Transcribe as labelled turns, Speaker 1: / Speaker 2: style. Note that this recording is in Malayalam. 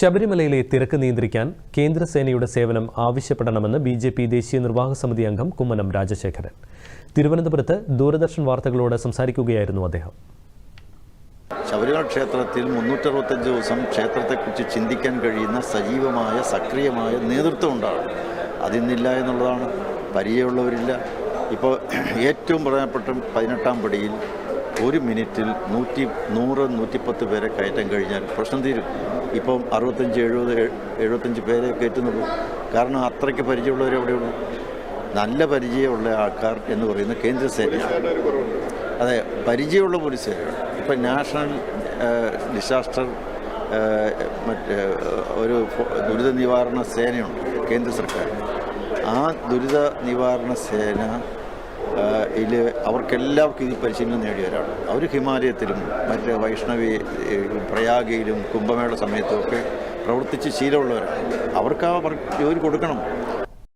Speaker 1: ശബരിമലയിലെ തിരക്ക് നിയന്ത്രിക്കാൻ കേന്ദ്രസേനയുടെ സേവനം ആവശ്യപ്പെടണമെന്ന് ബി ജെ പി ദേശീയ നിർവാഹക സമിതി അംഗം കുമ്മനം രാജശേഖരൻ. തിരുവനന്തപുരത്ത് ദൂരദർശൻ വാർത്തകളോട് സംസാരിക്കുകയായിരുന്നു അദ്ദേഹം.
Speaker 2: ശബരിമല ക്ഷേത്രത്തിൽ മുന്നൂറ്ററുപത്തഞ്ച് ദിവസം ക്ഷേത്രത്തെക്കുറിച്ച് ചിന്തിക്കാൻ കഴിയുന്ന സജീവമായ സക്രിയമായ നേതൃത്വം ഉണ്ടാകും അതിന്നില്ല എന്നുള്ളതാണ്. പരിചയമുള്ളവരില്ല. ഇപ്പോൾ ഏറ്റവും പ്രധാനപ്പെട്ട പതിനെട്ടാം പടിയിൽ ഒരു മിനിറ്റിൽ നൂറ്റി നൂറ് നൂറ്റിപ്പത്ത് പേരെ കയറ്റാൻ കഴിഞ്ഞാൽ പ്രശ്നം തീരും. ഇപ്പം അറുപത്തഞ്ച് എഴുപത് എഴുപത്തഞ്ച് പേരെ കയറ്റുന്നുള്ളൂ. കാരണം അത്രയ്ക്ക് പരിചയമുള്ളവർ എവിടെയുള്ളൂ? നല്ല പരിചയമുള്ള ആൾക്കാർ എന്ന് പറയുന്ന കേന്ദ്ര സേനയാണ്. അതെ പരിചയമുള്ള പോലീസുകാരാണ് ഇപ്പം നാഷണൽ ഡിസാസ്റ്റർ മറ്റേ ഒരു ദുരിത നിവാരണ സേനയുണ്ട് കേന്ദ്ര സർക്കാർ. ആ ദുരിത നിവാരണ സേന ഇതിൽ അവർക്കെല്ലാവർക്കും ഇതിൽ പരിശീലനം നേടിയവരാണ് അവർ ഹിമാലയത്തിലും മറ്റ് വൈഷ്ണവി പ്രയാഗയിലും കുംഭമേള സമയത്തും ഒക്കെ പ്രവർത്തിച്ച് ശീലമുള്ളവരാണ്. അവർക്ക് ആ ജോലി കൊടുക്കണം.